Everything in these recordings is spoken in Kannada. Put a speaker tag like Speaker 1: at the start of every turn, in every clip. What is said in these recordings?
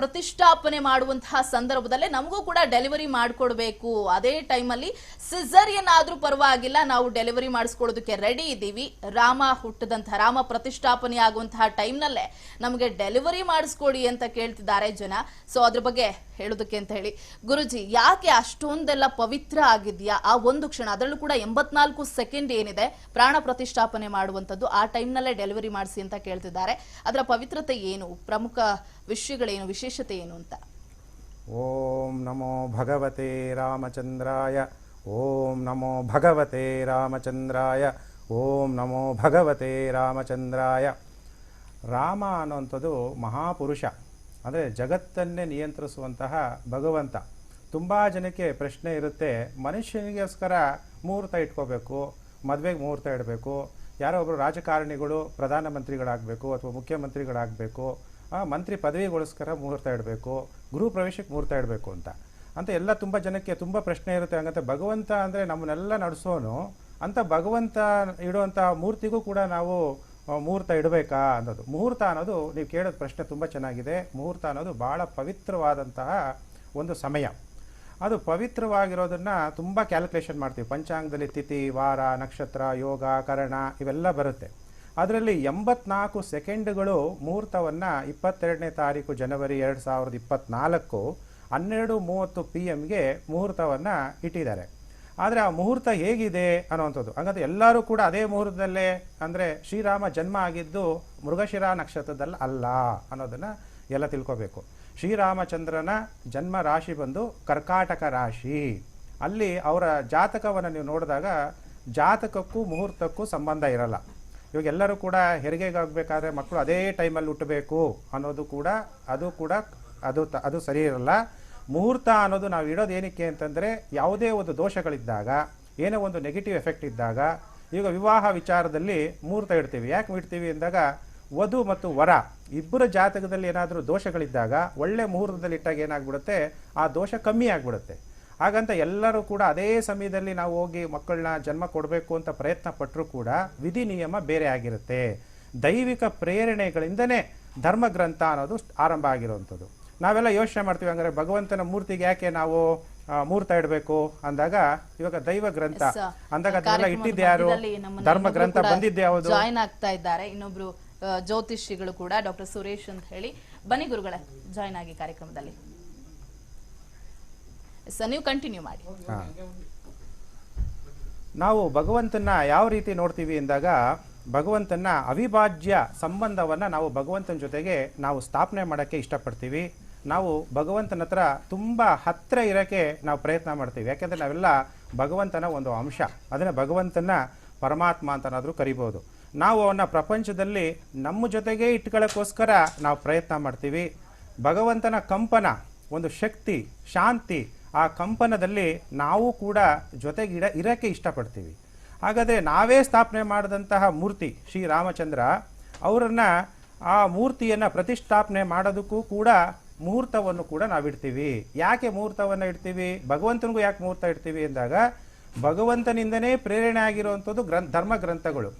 Speaker 1: ಪ್ರತಿಷ್ಠಾಪನೆ ಮಾಡುವಂತಹ ಸಂದರ್ಭದಲ್ಲೇ ನಮಗೂ ಕೂಡ ಡೆಲಿವರಿ ಮಾಡಿಕೊಡ್ಬೇಕು. ಅದೇ ಟೈಮಲ್ಲಿ ಸಿಸರಿಯನ್ ಆದ್ರೂ ಪರವಾಗಿಲ್ಲ, ನಾವು ಡೆಲಿವರಿ ಮಾಡಿಸ್ಕೊಳ್ಳೋದಕ್ಕೆ ರೆಡಿ ಇದ್ದೀವಿ. ರಾಮ ಹುಟ್ಟದಂತಹ, ರಾಮ ಪ್ರತಿಷ್ಠಾಪನೆ ಆಗುವಂತಹ ಟೈಮ್ನಲ್ಲೇ ನಮಗೆ ಡೆಲಿವರಿ ಮಾಡಿಸ್ಕೊಡಿ ಅಂತ ಕೇಳ್ತಿದ್ದಾರೆ ಜನ. ಸೊ ಅದ್ರ ಬಗ್ಗೆ ಹೇಳೋದಕ್ಕೆ ಅಂತ ಹೇಳಿ. ಗುರುಜಿ, ಯಾಕೆ ಅಷ್ಟೊಂದೆಲ್ಲ ಪವಿತ್ರ ಆಗಿದ್ಯಾ ಆ ಒಂದು ಕ್ಷಣ, ಅದರಲ್ಲೂ ಕೂಡ ಎಂಬತ್ನಾಲ್ಕು ಸೆಕೆಂಡ್ ಏನಿದೆ ಪ್ರಾಣ ಪ್ರತಿಷ್ಠಾಪನೆ ಮಾಡುವಂಥದ್ದು ಆ ಟೈಮ್ನಲ್ಲೇ ಡೆಲಿವರಿ ಮಾಡಿಸಿ ಅಂತ ಕೇಳ್ತಿದ್ದಾರೆ. ಅದರ ಪವಿತ್ರತೆ ಏನು? ಪ್ರಮುಖ ವಿಷಯಗಳೇನು? ವಿಶೇಷತೆ ಏನು ಅಂತ?
Speaker 2: ಓಂ ನಮೋ ಭಗವತೆ ರಾಮಚಂದ್ರಾಯ. ಓಂ ನಮೋ ಭಗವತೆ ರಾಮಚಂದ್ರಾಯ. ಓಂ ನಮೋ ಭಗವತೆ ರಾಮಚಂದ್ರಾಯ. ರಾಮ ಅನ್ನುವಂಥದ್ದು ಮಹಾಪುರುಷ. ಅಂದರೆ ಜಗತ್ತನ್ನೇ ನಿಯಂತ್ರಿಸುವಂತಹ ಭಗವಂತ. ತುಂಬ ಜನಕ್ಕೆ ಪ್ರಶ್ನೆ ಇರುತ್ತೆ, ಮನುಷ್ಯನಿಗೋಸ್ಕರ ಮುಹೂರ್ತ ಇಟ್ಕೋಬೇಕು, ಮದುವೆಗೆ ಮುಹೂರ್ತ ಇಡಬೇಕು, ಯಾರೋ ಒಬ್ಬರು ರಾಜಕಾರಣಿಗಳು, ಪ್ರಧಾನಮಂತ್ರಿಗಳಾಗಬೇಕು ಅಥವಾ ಮುಖ್ಯಮಂತ್ರಿಗಳಾಗಬೇಕು ಮಂತ್ರಿ ಪದವಿಗೋಸ್ಕರ ಮುಹೂರ್ತ ಇಡಬೇಕು ಗೃಹ ಪ್ರವೇಶಕ್ಕೆ ಮುಹೂರ್ತ ಇಡಬೇಕು ಅಂತ. ಅಂತ ಎಲ್ಲ ತುಂಬ ಜನಕ್ಕೆ ತುಂಬ ಪ್ರಶ್ನೆ ಇರುತ್ತೆ, ಹಂಗಂತ ಭಗವಂತ ಅಂದರೆ ನಮ್ಮನ್ನೆಲ್ಲ ನಡೆಸೋನು, ಅಂತ ಭಗವಂತ ಇಡುವಂಥ ಮೂರ್ತಿಗೂ ಕೂಡ ನಾವು ಮುಹೂರ್ತ ಇಡಬೇಕಾ ಅನ್ನೋದು. ಮುಹೂರ್ತ ಅನ್ನೋದು ನೀವು ಕೇಳೋದು ಪ್ರಶ್ನೆ ತುಂಬ ಚೆನ್ನಾಗಿದೆ. ಮುಹೂರ್ತ ಅನ್ನೋದು ಭಾಳ ಪವಿತ್ರವಾದಂತಹ ಒಂದು ಸಮಯ. ಅದು ಪವಿತ್ರವಾಗಿರೋದನ್ನು ತುಂಬ ಕ್ಯಾಲ್ಕುಲೇಷನ್ ಮಾಡ್ತೀವಿ. ಪಂಚಾಂಗದಲ್ಲಿ ತಿಥಿ, ವಾರ, ನಕ್ಷತ್ರ, ಯೋಗ, ಕರಣ ಇವೆಲ್ಲ ಬರುತ್ತೆ. ಅದರಲ್ಲಿ ಎಂಬತ್ನಾಲ್ಕು ಸೆಕೆಂಡ್ಗಳು ಮುಹೂರ್ತವನ್ನು ಇಪ್ಪತ್ತೆರಡನೇ ತಾರೀಕು ಜನವರಿ ಎರಡು ಸಾವಿರದ ಇಪ್ಪತ್ತ್ನಾಲ್ಕು ಹನ್ನೆರಡು ಮೂವತ್ತು ಪಿ ಎಮ್ಗೆ ಮುಹೂರ್ತವನ್ನು ಇಟ್ಟಿದ್ದಾರೆ. ಆದರೆ ಆ ಮುಹೂರ್ತ ಹೇಗಿದೆ ಅನ್ನುವಂಥದ್ದು. ಹಾಗಾದ್ರೆ ಎಲ್ಲರೂ ಕೂಡ ಅದೇ ಮುಹೂರ್ತದಲ್ಲೇ ಅಂದರೆ ಶ್ರೀರಾಮ ಜನ್ಮ ಆಗಿದ್ದು ಮೃಗಶಿರ ನಕ್ಷತ್ರದಲ್ಲಿ ಅಲ್ಲ ಅನ್ನೋದನ್ನು ಎಲ್ಲ ತಿಳ್ಕೋಬೇಕು. ಶ್ರೀರಾಮಚಂದ್ರನ ಜನ್ಮ ರಾಶಿ ಬಂದು ಕರ್ಕಾಟಕ ರಾಶಿ. ಅಲ್ಲಿ ಅವರ ಜಾತಕವನ್ನು ನೀವು ನೋಡಿದಾಗ ಜಾತಕಕ್ಕೂ ಮುಹೂರ್ತಕ್ಕೂ ಸಂಬಂಧ ಇರಲ್ಲ. ಇವಾಗ ಎಲ್ಲರೂ ಕೂಡ ಹೆರಿಗೆಗಾಗಬೇಕಾದ್ರೆ ಮಕ್ಕಳು ಅದೇ ಟೈಮಲ್ಲಿ ಹುಟ್ಟಬೇಕು ಅನ್ನೋದು ಕೂಡ ಅದು ಕೂಡ ಅದು ಅದು ಸರಿ ಇರಲ್ಲ. ಮುಹೂರ್ತ ಅನ್ನೋದು ನಾವು ಇಡೋದು ಏನಕ್ಕೆ ಅಂತಂದರೆ ಯಾವುದೇ ಒಂದು ದೋಷಗಳಿದ್ದಾಗ, ಏನೋ ಒಂದು ನೆಗೆಟಿವ್ ಎಫೆಕ್ಟ್ ಇದ್ದಾಗ, ಈಗ ವಿವಾಹ ವಿಚಾರದಲ್ಲಿ ಮುಹೂರ್ತ ಇಡ್ತೀವಿ. ಯಾಕೆ ಇಡ್ತೀವಿ ಅಂದಾಗ, ವಧು ಮತ್ತು ವರ ಇಬ್ಬರ ಜಾತಕದಲ್ಲಿ ಏನಾದರೂ ದೋಷಗಳಿದ್ದಾಗ ಒಳ್ಳೆ ಮುಹೂರ್ತದಲ್ಲಿ ಇಟ್ಟಾಗ ಏನಾಗ್ಬಿಡುತ್ತೆ? ಆ ದೋಷ ಕಮ್ಮಿ ಆಗಿಬಿಡುತ್ತೆ. ಹಾಗಂತ ಎಲ್ಲರೂ ಕೂಡ ಅದೇ ಸಮಯದಲ್ಲಿ ನಾವು ಹೋಗಿ ಮಕ್ಕಳನ್ನ ಜನ್ಮ ಕೊಡಬೇಕು ಅಂತ ಪ್ರಯತ್ನ ಪಟ್ಟರೂ ಕೂಡ ವಿಧಿ ನಿಯಮ ಬೇರೆ ಆಗಿರುತ್ತೆ. ದೈವಿಕ ಪ್ರೇರಣೆಗಳಿಂದನೇ ಧರ್ಮಗ್ರಂಥ ಅನ್ನೋದು ಆರಂಭ ಆಗಿರುವಂಥದ್ದು. ನಾವೆಲ್ಲ ಯೋಚನೆ ಮಾಡ್ತೀವಿ ಅಂದ್ರೆ ಭಗವಂತನ ಮೂರ್ತಿಗೆ ಯಾಕೆ ನಾವು ಮೂರ್ತ ಇಡಬೇಕು? ಅಂದಾಗ ಇವಾಗ ದೈವ ಗ್ರಂಥ. ಅಂದಾಗ ಅದನ್ನೆಲ್ಲ ಇಟ್ಟಿದ್ದೆ ಯಾರು? ಧರ್ಮ ಗ್ರಂಥ ಬಂದಿದ್ದೆ ಯಾವುದು?
Speaker 1: ಜಾಯಿನ್ ಆಗ್ತಾ ಇದ್ದಾರೆ. ಇನ್ನೊಬ್ರು ಜ್ಯೋತಿಷಿಗಳು ಕೂಡ ಡಾಕ್ಟರ್ ಸುರೇಶ್ ಅಂತ ಹೇಳಿ. ಬನ್ನಿ ಗುರುಗಳೇ ಜಾಯಿನ್ ಆಗಿ ಕಾರ್ಯಕ್ರಮದಲ್ಲಿ. ನೀವು ಕಂಟಿನ್ಯೂ ಮಾಡಿ.
Speaker 2: ನಾವು ಭಗವಂತನ ಯಾವ ರೀತಿ ನೋಡ್ತೀವಿ ಅಂದಾಗ ಭಗವಂತನ ಅವಿಭಾಜ್ಯ ಸಂಬಂಧವನ್ನು ನಾವು ಭಗವಂತನ ಜೊತೆಗೆ ನಾವು ಸ್ಥಾಪನೆ ಮಾಡೋಕ್ಕೆ ಇಷ್ಟಪಡ್ತೀವಿ. ನಾವು ಭಗವಂತನ ಹತ್ರ ತುಂಬ ಹತ್ತಿರ ಇರೋಕ್ಕೆ ನಾವು ಪ್ರಯತ್ನ ಮಾಡ್ತೀವಿ. ಯಾಕೆಂದರೆ ನಾವೆಲ್ಲ ಭಗವಂತನ ಒಂದು ಅಂಶ. ಅದನ್ನು ಭಗವಂತನ ಪರಮಾತ್ಮ ಅಂತನಾದರೂ ಕರಿಬೋದು. ನಾವು ಅವನ್ನ ಪ್ರಪಂಚದಲ್ಲಿ ನಮ್ಮ ಜೊತೆಗೆ ಇಟ್ಕೊಳ್ಳೋಕ್ಕೋಸ್ಕರ ನಾವು ಪ್ರಯತ್ನ ಮಾಡ್ತೀವಿ. ಭಗವಂತನ ಕಂಪನ, ಒಂದು ಶಕ್ತಿ, ಶಾಂತಿ, ಆ ಕಂಪನದಲ್ಲಿ ನಾವು ಕೂಡ ಜೊತೆಗೆ ಇಡ, ಇರೋಕ್ಕೆ ಇಷ್ಟಪಡ್ತೀವಿ. ಹಾಗಾದರೆ ನಾವೇ ಸ್ಥಾಪನೆ ಮಾಡಿದಂತಹ ಮೂರ್ತಿ ಶ್ರೀರಾಮಚಂದ್ರ ಅವರನ್ನು ಆ ಮೂರ್ತಿಯನ್ನು ಪ್ರತಿಷ್ಠಾಪನೆ ಮಾಡೋದಕ್ಕೂ ಕೂಡ ಮುಹೂರ್ತವನ್ನು ಕೂಡ ನಾವು ಇಡ್ತೀವಿ ಯಾಕೆ ಮುಹೂರ್ತವನ್ನು ಇಡ್ತೀವಿ? ಭಗವಂತನಿಗೂ ಯಾಕೆ ಮುಹೂರ್ತ ಇಡ್ತೀವಿ ಎಂದಾಗ ಭಗವಂತನಿಂದನೇ ಪ್ರೇರಣೆ ಆಗಿರುವಂಥದ್ದು ಗ್ರಂ ಧರ್ಮ ಗ್ರಂಥಗಳು.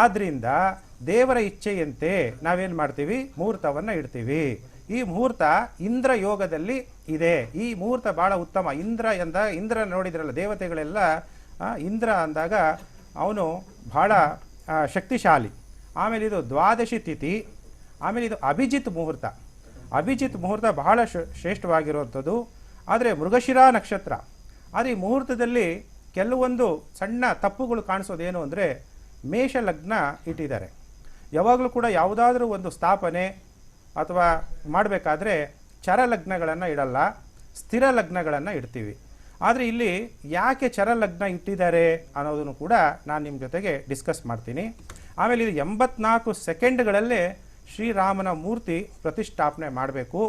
Speaker 2: ಆದ್ದರಿಂದ ದೇವರ ಇಚ್ಛೆಯಂತೆ ನಾವೇನು ಮಾಡ್ತೀವಿ? ಮುಹೂರ್ತವನ್ನು ಇಡ್ತೀವಿ. ಈ ಮುಹೂರ್ತ ಇಂದ್ರ ಯೋಗದಲ್ಲಿ ಇದೆ. ಈ ಮುಹೂರ್ತ ಭಾಳ ಉತ್ತಮ. ಇಂದ್ರ ಎಂದ, ಇಂದ್ರ ನೋಡಿದ್ರಲ್ಲ ದೇವತೆಗಳೆಲ್ಲ ಇಂದ್ರ ಅಂದಾಗ ಅವನು ಭಾಳ ಶಕ್ತಿಶಾಲಿ. ಆಮೇಲೆ ಇದು ದ್ವಾದಶಿ ತಿಥಿ ಆಮೇಲೆ ಇದು ಅಭಿಜಿತ್ ಮುಹೂರ್ತ ಅಭಿಜಿತ್ ಮುಹೂರ್ತ ಬಹಳ ಶ್ರ- ಶ್ರೇಷ್ಠವಾಗಿರುವಂಥದ್ದು. ಆದರೆ ಮೃಗಶಿರಾ ನಕ್ಷತ್ರ. ಆದರೆ ಈ ಮುಹೂರ್ತದಲ್ಲಿ ಕೆಲವೊಂದು ಸಣ್ಣ ತಪ್ಪುಗಳು ಕಾಣಿಸೋದೇನು ಅಂದರೆ ಮೇಷ ಲಗ್ನ ಇಟ್ಟಿದ್ದಾರೆ. ಯಾವಾಗಲೂ ಕೂಡ ಯಾವುದಾದ್ರೂ ಒಂದು ಸ್ಥಾಪನೆ ಅಥವಾ ಮಾಡಬೇಕಾದ್ರೆ ಚರ ಲಗ್ನಗಳನ್ನು ಇಡಲ್ಲ, ಸ್ಥಿರ ಲಗ್ನಗಳನ್ನು ಇಡ್ತೀವಿ. ಆದರೆ ಇಲ್ಲಿ ಯಾಕೆ ಚರ ಲಗ್ನ ಇಟ್ಟಿದ್ದಾರೆ ಅನ್ನೋದನ್ನು ಕೂಡ ನಾನು ನಿಮ್ಮ ಜೊತೆಗೆ ಡಿಸ್ಕಸ್ ಮಾಡ್ತೀನಿ. ಆಮೇಲೆ ಇದು ಎಂಬತ್ನಾಲ್ಕು ಸೆಕೆಂಡ್ಗಳಲ್ಲೇ ಶ್ರೀರಾಮನ ಮೂರ್ತಿ ಪ್ರತಿಷ್ಠಾಪನೆ ಮಾಡಬೇಕು.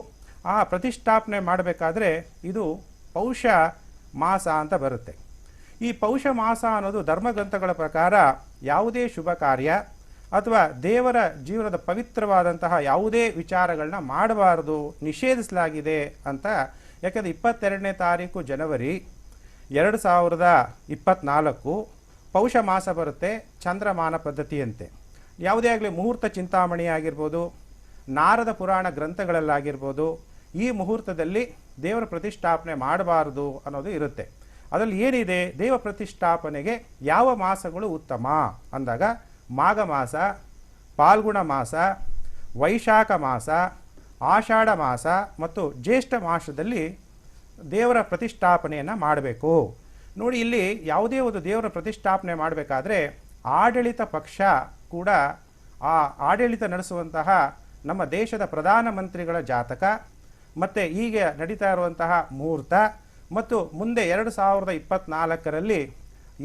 Speaker 2: ಆ ಪ್ರತಿಷ್ಠಾಪನೆ ಮಾಡಬೇಕಾದ್ರೆ ಇದು ಪೌಷ ಮಾಸ ಅಂತ ಬರುತ್ತೆ. ಈ ಪೌಷ ಮಾಸ ಅನ್ನೋದು ಧರ್ಮಗ್ರಂಥಗಳ ಪ್ರಕಾರ ಯಾವುದೇ ಶುಭ ಕಾರ್ಯ ಅಥವಾ ದೇವರ ಜೀವನದ ಪವಿತ್ರವಾದಂತಹ ಯಾವುದೇ ವಿಚಾರಗಳನ್ನ ಮಾಡಬಾರದು, ನಿಷೇಧಿಸಲಾಗಿದೆ ಅಂತ ಯಾಕಂದರೆ ಇಪ್ಪತ್ತೆರಡನೇ ತಾರೀಕು ಜನವರಿ ಎರಡು ಸಾವಿರದ ಇಪ್ಪತ್ತ್ನಾಲ್ಕು ಪೌಷ ಮಾಸ ಬರುತ್ತೆ ಚಂದ್ರಮಾನ ಪದ್ಧತಿಯಂತೆ. ಯಾವುದೇ ಆಗಲಿ ಮುಹೂರ್ತ ಚಿಂತಾಮಣಿ ಆಗಿರ್ಬೋದು, ನಾರದ ಪುರಾಣ ಗ್ರಂಥಗಳಲ್ಲಾಗಿರ್ಬೋದು, ಈ ಮುಹೂರ್ತದಲ್ಲಿ ದೇವರ ಪ್ರತಿಷ್ಠಾಪನೆ ಮಾಡಬಾರದು ಅನ್ನೋದು ಇರುತ್ತೆ. ಅದರಲ್ಲಿ ಏನಿದೆ? ದೇವ ಪ್ರತಿಷ್ಠಾಪನೆಗೆ ಯಾವ ಮಾಸಗಳು ಉತ್ತಮ? ಅಂದಾಗ ಮಾಘ ಮಾಸ, ಪಾಲ್ಗುಣ ಮಾಸ, ವೈಶಾಖ ಮಾಸ, ಆಷಾಢ ಮಾಸ ಮತ್ತು ಜ್ಯೇಷ್ಠ ಮಾಸದಲ್ಲಿ ದೇವರ ಪ್ರತಿಷ್ಠಾಪನೆಯನ್ನು ಮಾಡಬೇಕು. ನೋಡಿ, ಇಲ್ಲಿ ಯಾವುದೇ ಒಂದು ದೇವರ ಪ್ರತಿಷ್ಠಾಪನೆ ಮಾಡಬೇಕಾದ್ರೆ ಆಡಳಿತ ಪಕ್ಷ ಕೂಡ ಆ ಆಡಳಿತ ನಡೆಸುವಂತಹ ನಮ್ಮ ದೇಶದ ಪ್ರಧಾನಮಂತ್ರಿಗಳ ಜಾತಕ, ಮತ್ತು ಈಗ ನಡೀತಾ ಇರುವಂತಹ ಮುಹೂರ್ತ, ಮತ್ತು ಮುಂದೆ ಎರಡು ಸಾವಿರದ ಇಪ್ಪತ್ನಾಲ್ಕರಲ್ಲಿ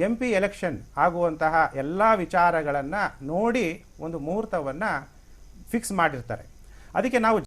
Speaker 2: ಎಂ ಪಿ ಎಲೆಕ್ಷನ್ ಆಗುವಂತಹ ಎಲ್ಲ ವಿಚಾರಗಳನ್ನು ನೋಡಿ ಒಂದು ಮುಹೂರ್ತವನ್ನು ಫಿಕ್ಸ್ ಮಾಡಿರ್ತಾರೆ. ಅದಕ್ಕೆ ನಾವು